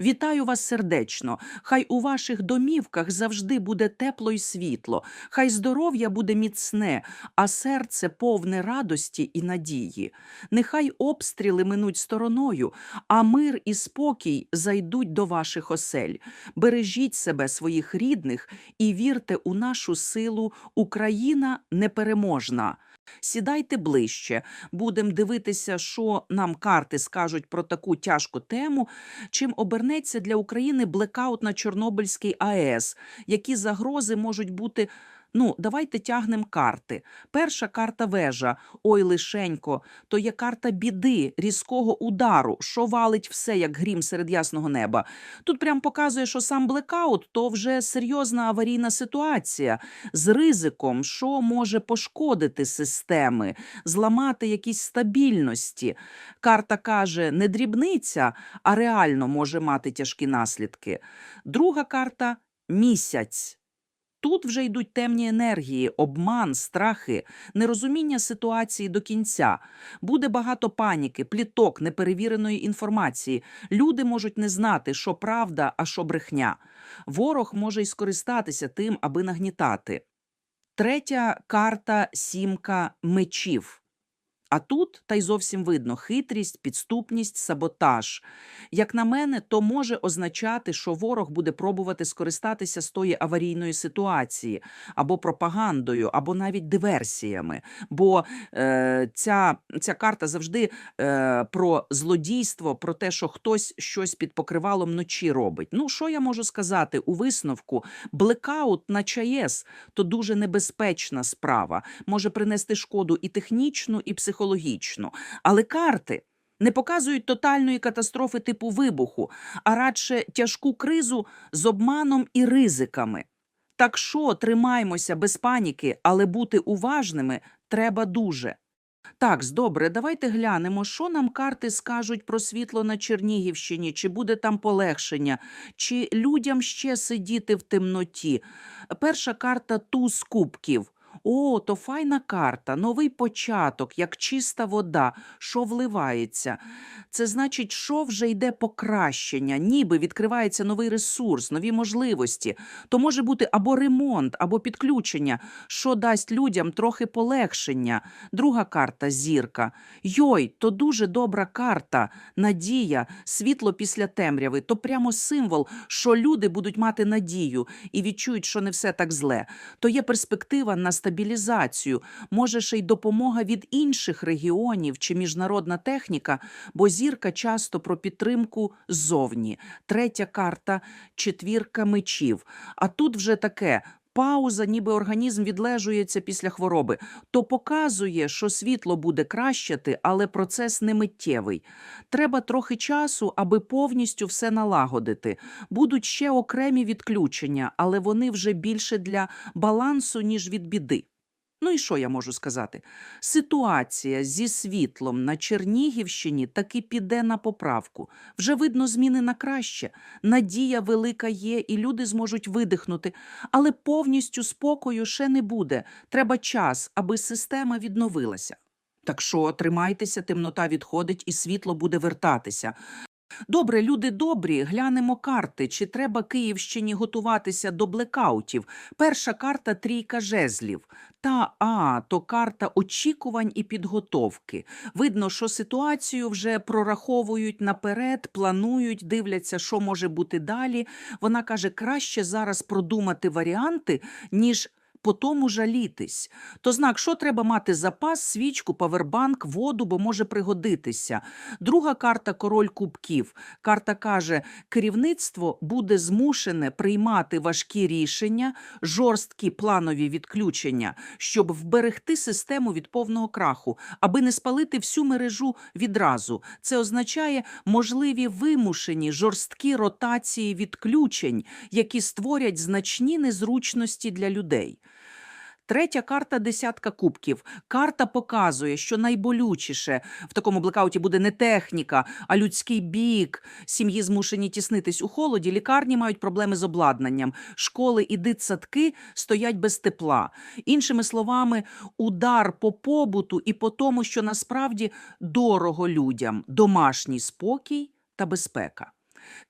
Вітаю вас сердечно. Хай у ваших домівках завжди буде тепло й світло, хай здоров'я буде міцне, а серце повне радості і надії. Нехай обстріли минуть стороною, а мир і спокій зайдуть до ваших осель. Бережіть себе, своїх рідних, і вірте у нашу силу. Україна непереможна. Сідайте ближче, будемо дивитися, що нам карти скажуть про таку тяжку тему, чим обернеться для України блекаут на Чорнобильській АЕС, які загрози можуть бути. Ну, давайте тягнемо карти. Перша карта вежа. Ой, лишенько, то є карта біди, різкого удару, що валить все, як грім серед ясного неба. Тут прям показує, що сам блекаут то вже серйозна аварійна ситуація з ризиком, що може пошкодити системи, зламати якісь стабільності. Карта каже, не дрібниця, а реально може мати тяжкі наслідки. Друга карта місяць. Тут вже йдуть темні енергії, обман, страхи, нерозуміння ситуації до кінця. Буде багато паніки, пліток, неперевіреної інформації. Люди можуть не знати, що правда, а що брехня. Ворог може й скористатися тим, аби нагнітати. Третя карта сімка мечів. А тут та й зовсім видно хитрість, підступність, саботаж. Як на мене, то може означати, що ворог буде пробувати скористатися з тої аварійної ситуації, або пропагандою, або навіть диверсіями. Бо е, ця, ця карта завжди е, про злодійство, про те, що хтось щось під покривалом вночі робить. Ну, що я можу сказати у висновку? Блекаут на ЧАЕС то дуже небезпечна справа, може принести шкоду і технічну, і психологічну. Але карти не показують тотальної катастрофи типу вибуху, а радше тяжку кризу з обманом і ризиками. Так що тримаймося без паніки, але бути уважними треба дуже. Так, добре, давайте глянемо, що нам карти скажуть про світло на Чернігівщині, чи буде там полегшення, чи людям ще сидіти в темноті. Перша карта туз кубків. О, то файна карта, новий початок, як чиста вода, що вливається. Це значить, що вже йде покращення, ніби відкривається новий ресурс, нові можливості. То може бути або ремонт, або підключення, що дасть людям трохи полегшення. Друга карта зірка. Йой, то дуже добра карта, надія, світло після темряви. То прямо символ, що люди будуть мати надію і відчують, що не все так зле. То є перспектива на стабілізацію, може ще й допомога від інших регіонів чи міжнародна техніка, бо зірка часто про підтримку ззовні. Третя карта четвірка мечів. А тут вже таке. Пауза, ніби організм відлежується після хвороби, то показує, що світло буде кращати, але процес не миттєвий. Треба трохи часу, аби повністю все налагодити. Будуть ще окремі відключення, але вони вже більше для балансу, ніж від біди. Ну і що я можу сказати? Ситуація зі світлом на Чернігівщині таки піде на поправку. Вже видно зміни на краще. Надія велика є, і люди зможуть видихнути, але повністю спокою ще не буде. Треба час, аби система відновилася. Так що тримайтеся, темнота відходить і світло буде вертатися. Добре, люди добрі, глянемо карти. Чи треба Київщині готуватися до блекаутів? Перша карта трійка жезлів. Та а, то карта очікувань і підготовки. Видно, що ситуацію вже прораховують наперед, планують, дивляться, що може бути далі. Вона каже, краще зараз продумати варіанти, ніж по тому жалітись. То знак, що треба мати запас, свічку, павербанк, воду, бо може пригодитися. Друга карта король кубків. Карта каже, керівництво буде змушене приймати важкі рішення, жорсткі планові відключення, щоб вберегти систему від повного краху, аби не спалити всю мережу відразу. Це означає можливі вимушені жорсткі ротації відключень, які створять значні незручності для людей. Третя карта десятка кубків. Карта показує, що найболючіше в такому блекауті буде не техніка, а людський бік. Сім'ї змушені тіснитись у холоді, лікарні мають проблеми з обладнанням, школи і дитсадки стоять без тепла. Іншими словами, удар по побуту і по тому, що насправді дорого людям, домашній спокій та безпека.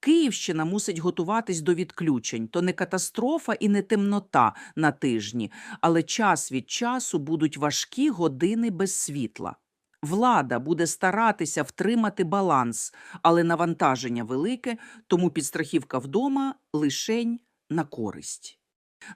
Київщина мусить готуватись до відключень. То не катастрофа і не темнота на тижні, але час від часу будуть важкі години без світла. Влада буде старатися втримати баланс, але навантаження велике, тому підстрахівка вдома лишень на користь.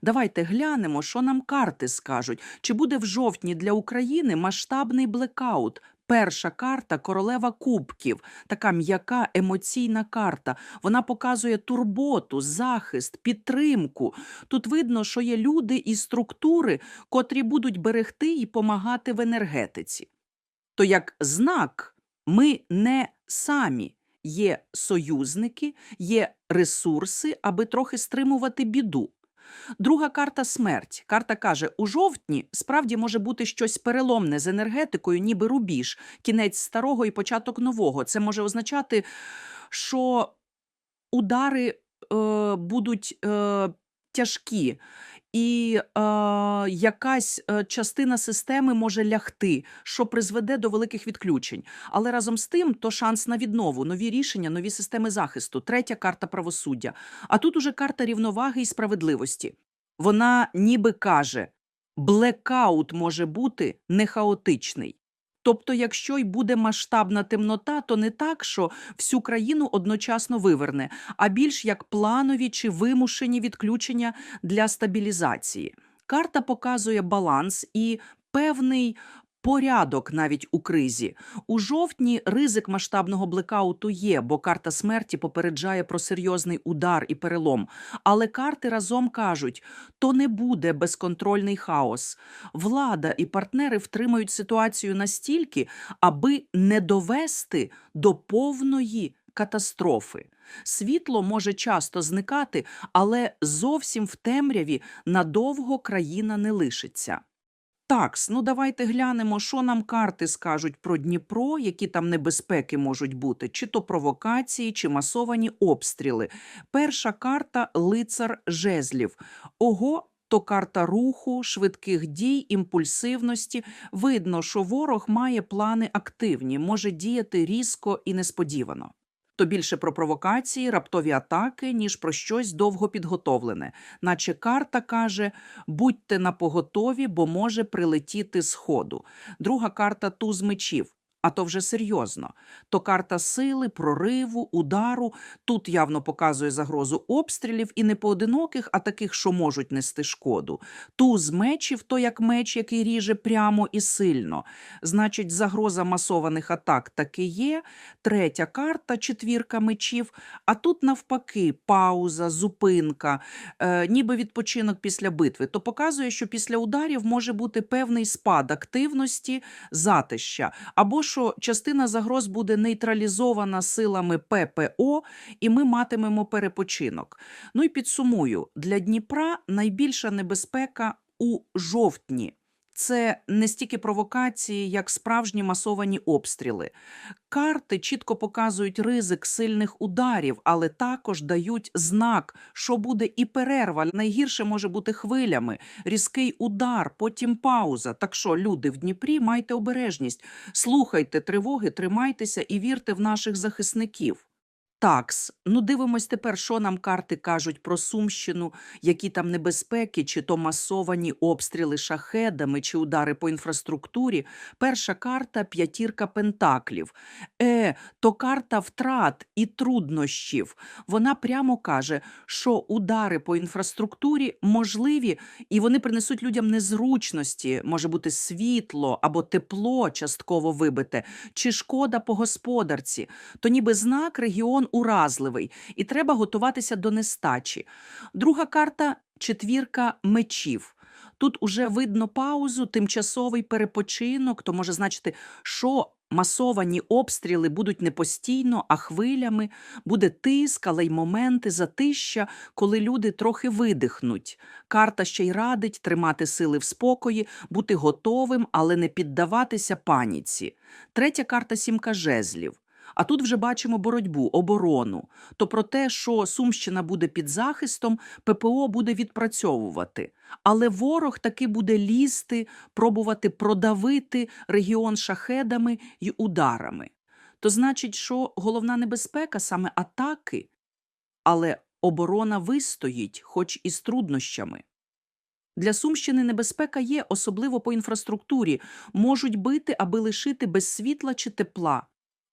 Давайте глянемо, що нам карти скажуть. Чи буде в жовтні для України масштабний блекаут? Перша карта королева кубків, така м'яка емоційна карта. Вона показує турботу, захист, підтримку. Тут видно, що є люди і структури, котрі будуть берегти і помагати в енергетиці. То як знак, ми не самі. Є союзники, є ресурси, аби трохи стримувати біду. Друга карта смерть. Карта каже: у жовтні справді може бути щось переломне з енергетикою, ніби рубіж, кінець старого і початок нового. Це може означати, що удари е, будуть е, тяжкі. І е, якась е, частина системи може лягти, що призведе до великих відключень. Але разом з тим, то шанс на віднову, нові рішення, нові системи захисту. Третя карта правосуддя. А тут уже карта рівноваги і справедливості. Вона ніби каже: блекаут може бути не хаотичний. Тобто, якщо й буде масштабна темнота, то не так, що всю країну одночасно виверне, а більш як планові чи вимушені відключення для стабілізації. Карта показує баланс і певний порядок навіть у кризі. У жовтні ризик масштабного блекауту є, бо карта смерті попереджає про серйозний удар і перелом. Але карти разом кажуть, то не буде безконтрольний хаос. Влада і партнери втримають ситуацію настільки, аби не довести до повної катастрофи. Світло може часто зникати, але зовсім в темряві надовго країна не лишиться. Такс, ну давайте глянемо, що нам карти скажуть про Дніпро, які там небезпеки можуть бути, чи то провокації, чи масовані обстріли. Перша карта лицар жезлів. Ого. То карта руху, швидких дій, імпульсивності. Видно, що ворог має плани активні, може діяти різко і несподівано. То більше про провокації, раптові атаки, ніж про щось довго підготовлене. Наче карта каже: будьте напоготові, бо може прилетіти з. Друга карта туз мечів. А то вже серйозно. То карта сили, прориву, удару. Тут явно показує загрозу обстрілів і не поодиноких, а таких, що можуть нести шкоду. Туз мечів то як меч, який ріже прямо і сильно. Значить, загроза масованих атак таки є. Третя карта четвірка мечів. А тут навпаки пауза, зупинка, е, ніби відпочинок після битви. То показує, що після ударів може бути певний спад активності, затища. або що частина загроз буде нейтралізована силами ППО, і ми матимемо перепочинок. Ну і підсумую, для Дніпра найбільша небезпека у жовтні. Це не стільки провокації, як справжні масовані обстріли. Карти чітко показують ризик сильних ударів, але також дають знак, що буде і перерва. Найгірше може бути хвилями, різкий удар, потім пауза. Так що, люди в Дніпрі, майте обережність, слухайте тривоги, тримайтеся і вірте в наших захисників. Такс, ну дивимось тепер, що нам карти кажуть про Сумщину, які там небезпеки, чи то масовані обстріли шахедами, чи удари по інфраструктурі. Перша карта п'ятірка пентаклів. Е, то карта втрат і труднощів. Вона прямо каже, що удари по інфраструктурі можливі, і вони принесуть людям незручності, може бути світло або тепло частково вибите, чи шкода по господарці. То ніби знак регіон уразливий, і треба готуватися до нестачі. Друга карта четвірка мечів. Тут уже видно паузу, тимчасовий перепочинок, то може значити, що масовані обстріли будуть не постійно, а хвилями, буде тиск, але й моменти затища, коли люди трохи видихнуть. Карта ще й радить тримати сили в спокої, бути готовим, але не піддаватися паніці. Третя карта сімка жезлів. А тут вже бачимо боротьбу, оборону. То про те, що Сумщина буде під захистом, ППО буде відпрацьовувати. Але ворог таки буде лізти, пробувати продавити регіон шахедами й ударами. то значить, що головна небезпека саме атаки, але оборона вистоїть, хоч і з труднощами. Для Сумщини небезпека є, особливо по інфраструктурі, можуть бити, аби лишити без світла чи тепла.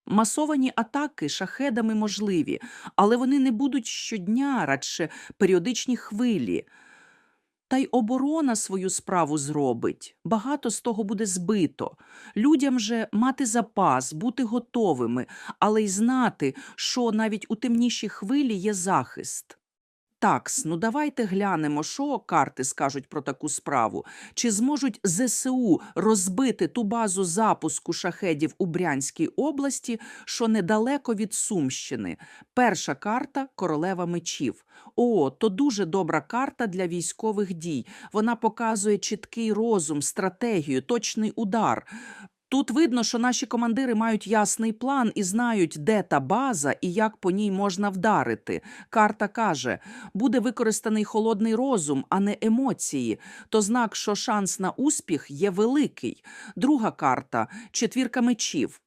Масовані атаки шахедами можливі, але вони не будуть щодня, радше періодичні хвилі. Та й оборона свою справу зробить. Багато з того буде збито. Людям же мати запас, бути готовими, але й знати, що навіть у темнішій хвилі є захист. Такс, ну давайте глянемо, що карти скажуть про таку справу. Чи зможуть ЗСУ розбити ту базу запуску шахедів у Брянській області, що недалеко від Сумщини? Перша карта королева мечів. О, то дуже добра карта для військових дій. Вона показує чіткий розум, стратегію, точний удар. Тут видно, що наші командири мають ясний план і знають, де та база і як по ній можна вдарити. Карта каже, буде використаний холодний розум, а не емоції. То знак, що шанс на успіх є великий. Друга карта четвірка мечів.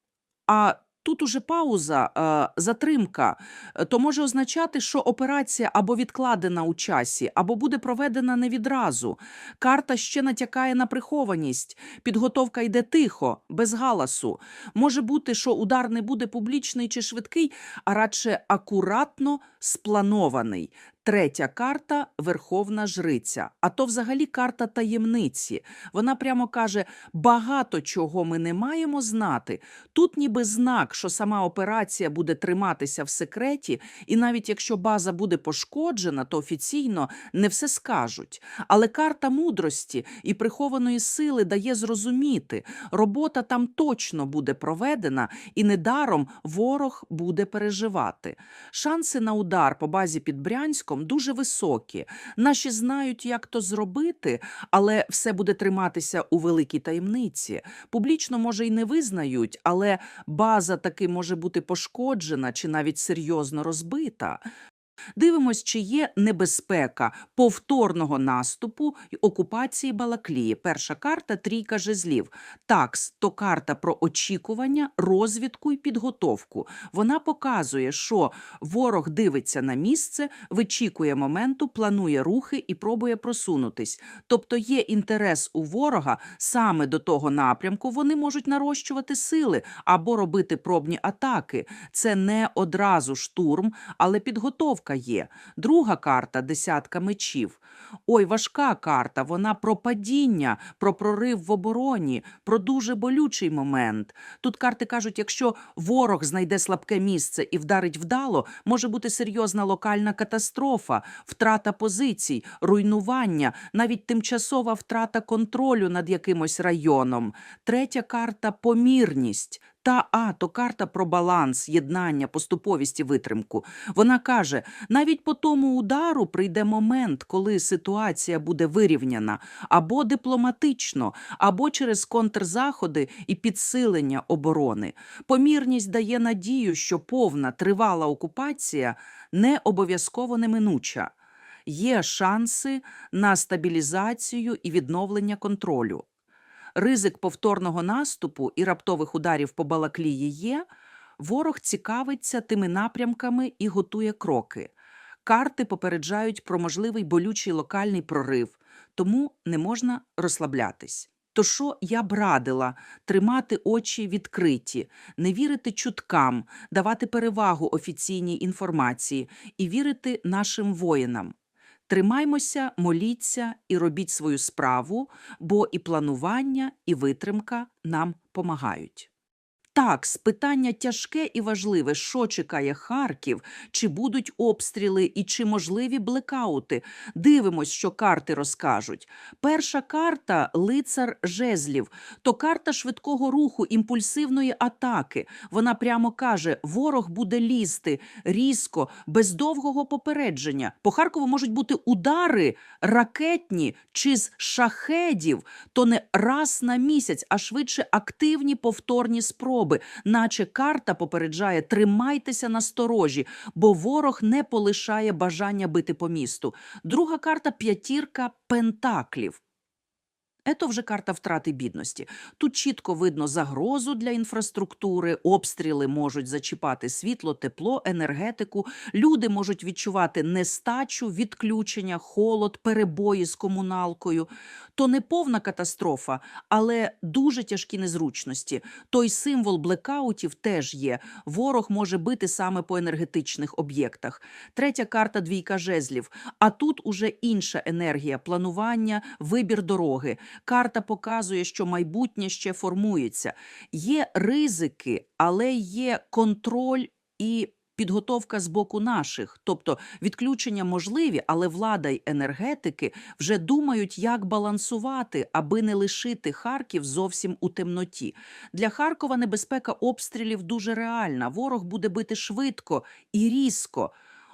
А тут уже пауза, е, затримка. Е, То може означати, що операція або відкладена у часі, або буде проведена не відразу. Карта ще натякає на прихованість. Підготовка йде тихо, без галасу. Може бути, що удар не буде публічний чи швидкий, а радше акуратно спланований. Третя карта Верховна Жриця. А то взагалі карта таємниці. Вона прямо каже: багато чого ми не маємо знати. Тут ніби знак, що сама операція буде триматися в секреті, і навіть якщо база буде пошкоджена, то офіційно не все скажуть. Але карта мудрості і прихованої сили дає зрозуміти, робота там точно буде проведена, і недаром ворог буде переживати. Шанси на удар по базі під Брянськом дуже високі. Наші знають, як то зробити, але все буде триматися у великій таємниці. Публічно, може, й не визнають, але база таки може бути пошкоджена чи навіть серйозно розбита. Дивимось, чи є небезпека повторного наступу й окупації Балаклії. Перша карта трійка жезлів. Такс то карта про очікування, розвідку і підготовку. Вона показує, що ворог дивиться на місце, вичікує моменту, планує рухи і пробує просунутись. Тобто є інтерес у ворога саме до того напрямку. Вони можуть нарощувати сили або робити пробні атаки. Це не одразу штурм, але підготовка є. Друга карта десятка мечів. Ой, важка карта. Вона про падіння, про прорив в обороні, про дуже болючий момент. Тут карти кажуть, якщо ворог знайде слабке місце і вдарить вдало, може бути серйозна локальна катастрофа, втрата позицій, руйнування, навіть тимчасова втрата контролю над якимось районом. Третя карта помірність. Та а, то карта про баланс, єднання, поступовість і витримку. Вона каже: навіть по тому удару прийде момент, коли ситуація буде вирівняна або дипломатично, або через контрзаходи і підсилення оборони. Помірність дає надію, що повна тривала окупація не обов'язково неминуча. Є шанси на стабілізацію і відновлення контролю. Ризик повторного наступу і раптових ударів по Балаклії є, ворог цікавиться тими напрямками і готує кроки. Карти попереджають про можливий болючий локальний прорив, тому не можна розслаблятись. То що я б радила тримати очі відкриті, не вірити чуткам, давати перевагу офіційній інформації і вірити нашим воїнам. Тримаймося, моліться і робіть свою справу, бо і планування, і витримка нам помагають. Так, питання тяжке і важливе, що чекає Харків, чи будуть обстріли і чи можливі блекаути. Дивимось, що карти розкажуть. Перша карта лицар жезлів, то карта швидкого руху, імпульсивної атаки. Вона прямо каже: ворог буде лізти різко, без довгого попередження. По Харкову можуть бути удари ракетні чи з шахедів, то не раз на місяць, а швидше активні повторні спроби. Наче карта попереджає: тримайтеся на сторожі, бо ворог не полишає бажання бити по місту. Друга карта п'ятірка пентаклів. Ето вже карта втрати бідності. Тут чітко видно загрозу для інфраструктури, обстріли можуть зачіпати світло, тепло, енергетику. Люди можуть відчувати нестачу, відключення, холод, перебої з комуналкою. То не повна катастрофа, але дуже тяжкі незручності. Той символ блекаутів теж є. Ворог може бити саме по енергетичних об'єктах. Третя карта двійка жезлів. А тут уже інша енергія планування, вибір дороги. Карта показує, що майбутнє ще формується. Є ризики, але є контроль і підготовка з боку наших. Тобто відключення можливі, але влада й енергетики вже думають, як балансувати, аби не лишити Харків зовсім у темноті. Для Харкова небезпека обстрілів дуже реальна. Ворог буде бити швидко і різко,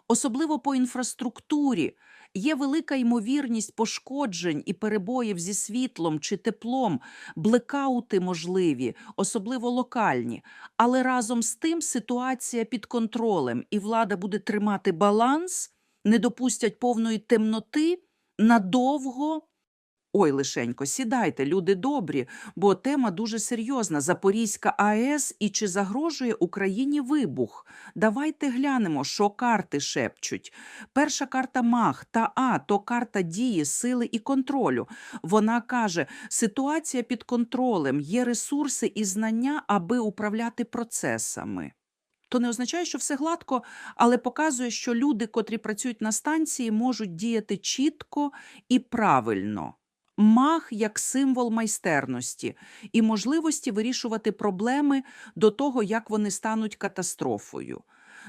особливо по інфраструктурі. Є велика ймовірність пошкоджень і перебоїв зі світлом чи теплом, блекаути можливі, особливо локальні. Але разом з тим ситуація під контролем, і влада буде тримати баланс, не допустять повної темноти надовго. Ой, лишенько, сідайте, люди добрі, бо тема дуже серйозна. Запорізька АЕС і чи загрожує Україні вибух? Давайте глянемо, що карти шепчуть. Перша карта мах та А то карта дії, сили і контролю. Вона каже: ситуація під контролем, є ресурси і знання, аби управляти процесами. То не означає, що все гладко, але показує, що люди, котрі працюють на станції, можуть діяти чітко і правильно. Мах як символ майстерності і можливості вирішувати проблеми до того, як вони стануть катастрофою.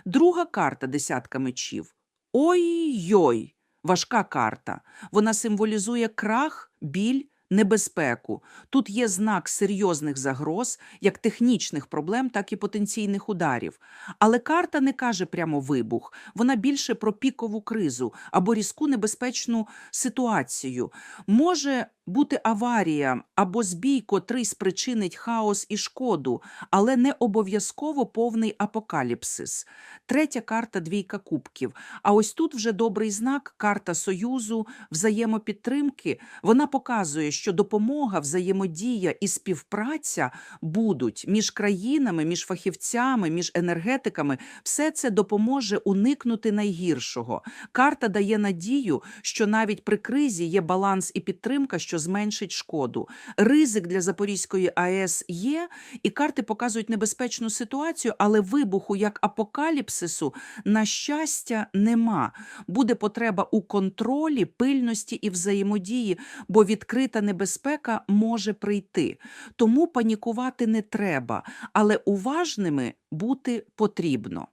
Друга карта десятка мечів. Ой-йой, важка карта. Вона символізує крах, біль, небезпеку. Тут є знак серйозних загроз, як технічних проблем, так і потенційних ударів. Але карта не каже прямо вибух, вона більше про пікову кризу або різку небезпечну ситуацію. Може бути аварія або збій, котрий спричинить хаос і шкоду, але не обов'язково повний апокаліпсис. Третя карта двійка кубків. А ось тут вже добрий знак, карта союзу, взаємопідтримки. Вона показує, що допомога, взаємодія і співпраця будуть між країнами, між фахівцями, між енергетиками. Все це допоможе уникнути найгіршого. Карта дає надію, що навіть при кризі є баланс і підтримка, що зменшить шкоду. Ризик для Запорізької АЕС є, і карти показують небезпечну ситуацію, але вибуху як апокаліпсису, на щастя, нема. Буде потреба у контролі, пильності і взаємодії, бо відкрита небезпека може прийти. Тому панікувати не треба, але уважними бути потрібно.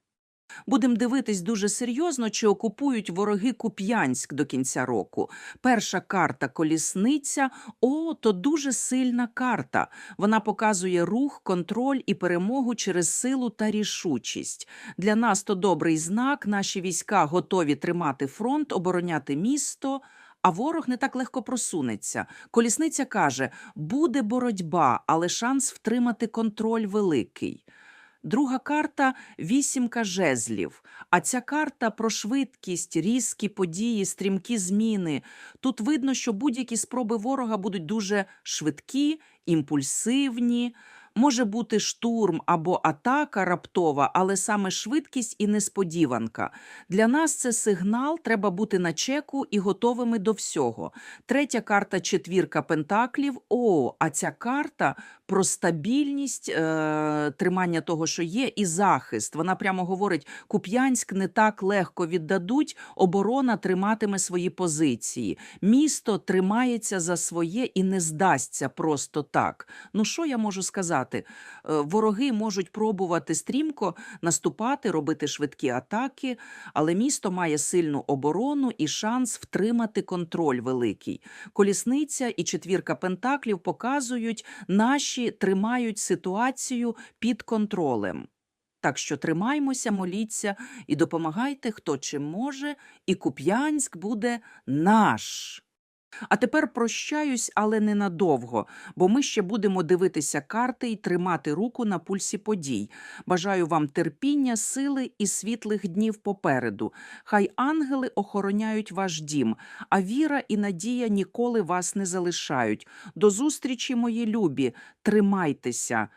Будемо дивитись дуже серйозно, чи окупують вороги Куп'янськ до кінця року. Перша карта колісниця. О, то дуже сильна карта. Вона показує рух, контроль і перемогу через силу та рішучість. Для нас то добрий знак. Наші війська готові тримати фронт, обороняти місто. А ворог не так легко просунеться. Колісниця каже: буде боротьба, але шанс втримати контроль великий. Друга карта вісімка жезлів. А ця карта про швидкість, різкі події, стрімкі зміни. Тут видно, що будь-які спроби ворога будуть дуже швидкі, імпульсивні. Може бути штурм або атака раптова, але саме швидкість і несподіванка. Для нас це сигнал, треба бути на чеку і готовими до всього. Третя карта четвірка пентаклів. О, а ця карта про стабільність, е, тримання того, що є, і захист. Вона прямо говорить: Куп'янськ не так легко віддадуть, оборона триматиме свої позиції. Місто тримається за своє і не здасться просто так. Ну що я можу сказати? Е, Вороги можуть пробувати стрімко наступати, робити швидкі атаки, але місто має сильну оборону і шанс втримати контроль великий. Колісниця і четвірка пентаклів показують, наші тримають ситуацію під контролем. Так що тримаймося, моліться і допомагайте, хто чим може, і Куп'янськ буде наш. А тепер прощаюсь, але ненадовго, бо ми ще будемо дивитися карти і тримати руку на пульсі подій. Бажаю вам терпіння, сили і світлих днів попереду. Хай ангели охороняють ваш дім, а віра і надія ніколи вас не залишають. До зустрічі, мої любі, тримайтеся.